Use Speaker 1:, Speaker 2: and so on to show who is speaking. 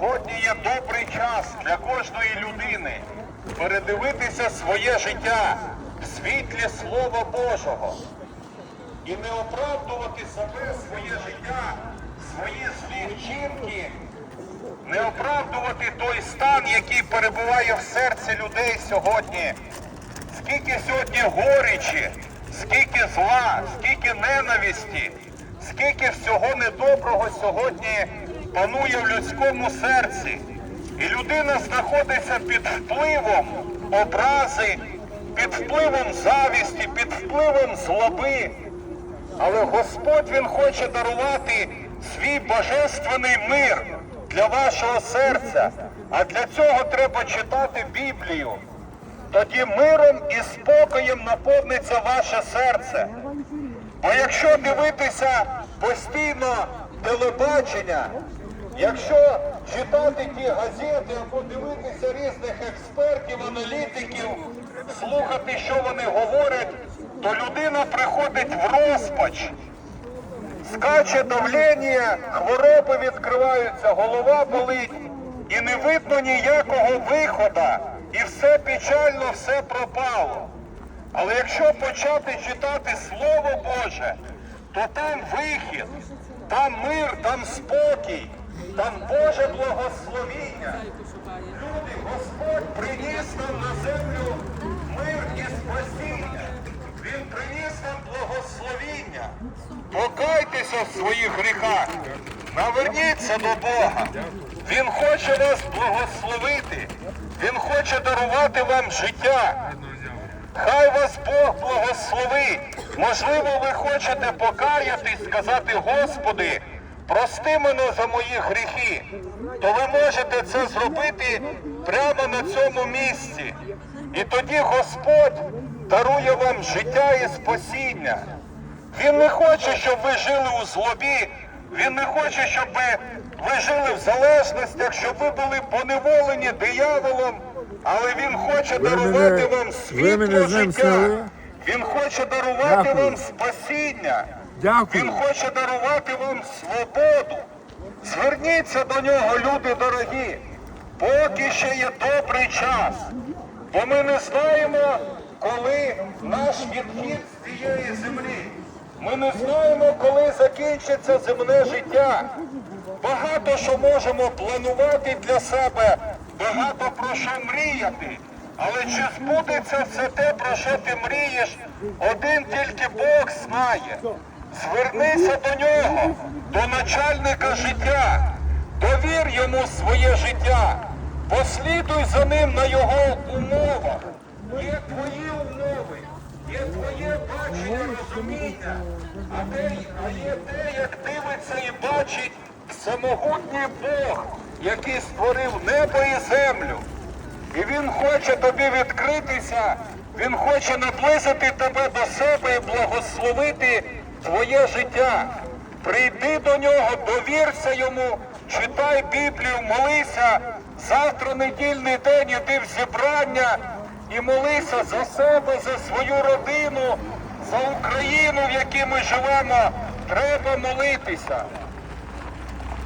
Speaker 1: Сьогодні є добрий час для кожної людини передивитися своє життя в світлі Слова Божого і не оправдувати себе, своє життя, свої злі вчинки, не оправдувати той стан, який перебуває в серці людей сьогодні. Скільки сьогодні горічі, скільки зла, скільки ненависті, скільки всього недоброго сьогодні панує в людському серці. І людина знаходиться під впливом образи, під впливом завісті, під впливом злоби. Але Господь Він хоче дарувати свій божественний мир для вашого серця. А для цього треба читати Біблію. Тоді миром і спокоєм наповниться ваше серце. Бо якщо дивитися постійно телебачення, якщо читати ті газети або дивитися різних експертів, аналітиків, слухати, що вони говорять, то людина приходить в розпач. Скаче давлення, хвороби відкриваються, голова болить, і не видно ніякого виходу, і все печально, все пропало. Але якщо почати читати Слово Боже, то там вихід, там мир, там спокій, там Боже благословіння. Люди, Господь приніс нам на землю мир і спасіння. Він приніс нам благословіння. Покайтеся в своїх гріхах, наверніться до Бога. Він хоче вас благословити. Він хоче дарувати вам життя. Хай вас Бог благословить. Можливо, ви хочете покаятись, сказати, Господи, прости мене за мої гріхи. То ви можете це зробити прямо на цьому місці. І тоді Господь дарує вам життя і спасіння. Він не хоче, щоб ви жили у злобі. Він не хоче, щоб ви, ви жили в залежностях, щоб ви були поневолені дияволом. Але він хоче
Speaker 2: Ви
Speaker 1: дарувати
Speaker 2: мене-
Speaker 1: вам світло життя. Він хоче дарувати
Speaker 2: Дякую.
Speaker 1: вам спасіння.
Speaker 2: Дякую.
Speaker 1: Він хоче дарувати вам свободу. Зверніться до нього, люди дорогі, поки ще є добрий час. Бо ми не знаємо, коли наш відхід з цієї землі. Ми не знаємо, коли закінчиться земне життя. Багато що можемо планувати для себе, багато про що мріяти. Але чи збудеться все те, про що ти мрієш, один тільки Бог знає. Звернися до нього, до начальника життя, довір йому своє життя, послідуй за ним на його умовах. Є твої умови, є твоє бачення, розуміння, а, те, а є те, як дивиться і бачить всемогутній Бог, який створив небо і землю. І він хоче тобі відкритися, він хоче наблизити тебе до себе і благословити твоє життя. Прийди до нього, довірся йому, читай Біблію, молися. Завтра недільний день іди в зібрання і молися за себе, за свою родину, за Україну, в якій ми живемо. Треба молитися.